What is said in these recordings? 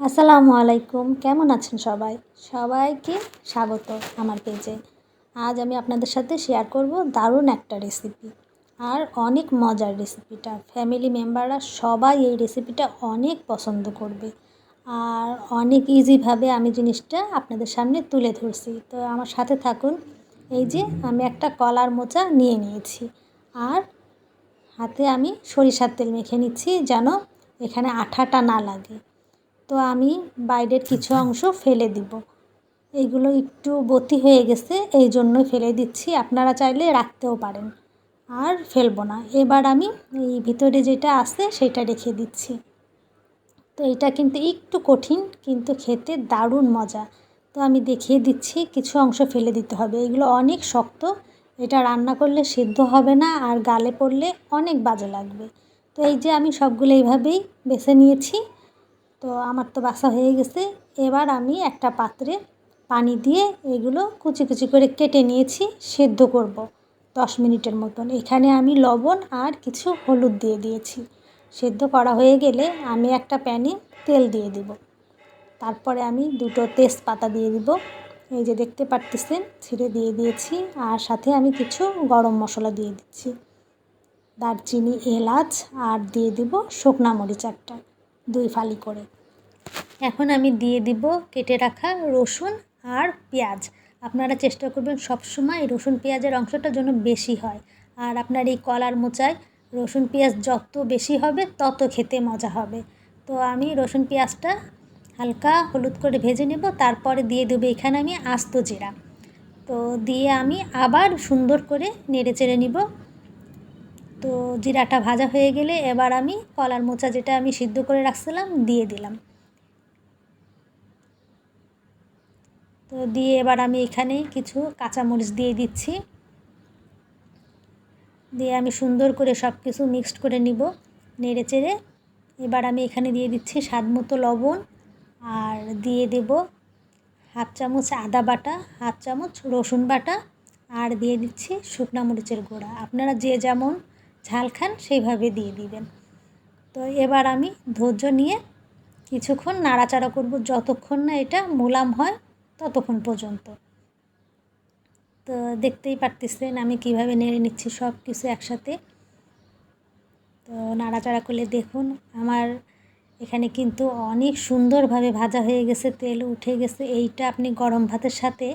আসসালামু আলাইকুম। কেমন আছেন সবাই? সবাইকে স্বাগত আমার পেজে। আজ আমি আপনাদের সাথে শেয়ার করব দারুণ একটা রেসিপি আর অনেক মজার রেসিপিটা ফ্যামিলি মেম্বাররা সবাই এই রেসিপিটা অনেক পছন্দ করবে। আর অনেক ইজিভাবে আমি জিনিসটা আপনাদের সামনে তুলে ধরছি। তো আমার সাথে থাকুন। এই যে আমি একটা কলার মোচা নিয়ে নিয়েছি। আর হাতে আমি সরিষার তেল মেখে নিচ্ছি যেন এখানে আঠাটা না লাগে। তো আমি বাইরের কিছু অংশ ফেলে দিব। এইগুলো একটু বতি হয়ে গেছে, এই জন্যই ফেলে দিচ্ছি। আপনারা চাইলে রাখতেও পারেন। আর ফেলব না। এবার আমি এই ভিতরে যেটা আছে সেটা রেখে দিচ্ছি। তো এটা কিন্তু একটু কঠিন, কিন্তু খেতে দারুণ মজা। তো আমি দেখিয়ে দিচ্ছি, কিছু অংশ ফেলে দিতে হবে। এগুলো অনেক শক্ত। এটা রান্না করলে সিদ্ধ হবে না, আর গালে পড়লে অনেক বাজে লাগবে। তো এই যে আমি সবগুলো এইভাবেই বেছে নিয়েছি। তো আমার তো বাসা হয়ে গেছে। এবার আমি একটা পাত্রে পানি দিয়ে এগুলো কুচি কুচি করে কেটে নিয়েছি, সেদ্ধ করব দশ মিনিটের মতন। এখানে আমি লবণ আর কিছু হলুদ দিয়ে দিয়েছি। সেদ্ধ করা হয়ে গেলে আমি একটা প্যানে তেল দিয়ে দিব। তারপরে আমি দুটো তেজপাতা দিয়ে দিব। এই যে দেখতে পারতেছেন, ছিঁড়ে দিয়ে দিয়েছি আর সাথে আমি কিছু গরম মশলা দিয়ে দিচ্ছি। দারচিনি, এলাচ আর দিয়ে দিব শুকনা মরিচ একটা। দুই ফালি করে। এখন আমি দিয়ে দিব কেটে রাখা রসুন আর পেঁয়াজ। আপনারা চেষ্টা করবেন সবসময় রসুন পেঁয়াজের অংশটা যেন বেশি হয়। আর আপনার এই কলার মোচায় রসুন পেঁয়াজ যত বেশি হবে, তত খেতে মজা হবে। তো আমি রসুন পেঁয়াজটা হালকা হলুদ করে ভেজে নেব, তারপরে দিয়ে দেবো এখানে আমি আস্ত জিরা। তো দিয়ে আমি আবার সুন্দর করে নেড়ে চেড়ে নিব। তো জিরাটা ভাজা হয়ে গেলে এবার আমি কলার মোচা যেটা আমি সিদ্ধ করে রাখছিলাম দিয়ে দিলাম। তো দিয়ে এবার আমি এখানে কিছু কাঁচামরিচ দিয়ে দিচ্ছি। দিয়ে আমি সুন্দর করে সব কিছু মিক্সড করে নিব নেড়ে চেড়ে। এবার আমি এখানে দিয়ে দিচ্ছি স্বাদ মতো লবণ আর দিয়ে দেব হাফ চামচ আদা বাটা, হাফ চামচ রসুন বাটা আর দিয়ে দিচ্ছি শুকনা মরিচের গুঁড়া। আপনারা যে যেমন ঝাল খান, সেইভাবে দিয়ে দিবেন। তো এবার আমি ধৈর্য নিয়ে কিছুক্ষণ নাড়াচাড়া করব, যতক্ষণ না এটা মোলাম হয় ততক্ষণ পর্যন্ত। তো দেখতেই পারতেছেন আমি কীভাবে নেড়ে নিচ্ছি সব কিছু একসাথে। তো নাড়াচাড়া করলে দেখুন আমার এখানে কিন্তু অনেক সুন্দরভাবে ভাজা হয়ে গেছে, তেল উঠে গেছে। এইটা আপনি গরম ভাতের সাথে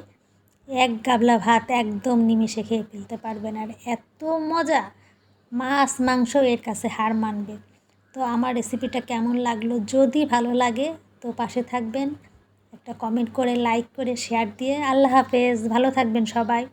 এক গাবলা ভাত একদম নিমিশে খেয়ে ফেলতে পারবেন। আর এত মজা! মাছ, মাংস এর কাছে হার মানবে। তো আমার রেসিপিটা কেমন লাগল? যদি ভালো লাগে, তো পাশে থাকবেন। একটা কমেন্ট করে লাইক করে শেয়ার দিয়ে। আল্লাহ হাফেজ। ভালো থাকবেন সবাই।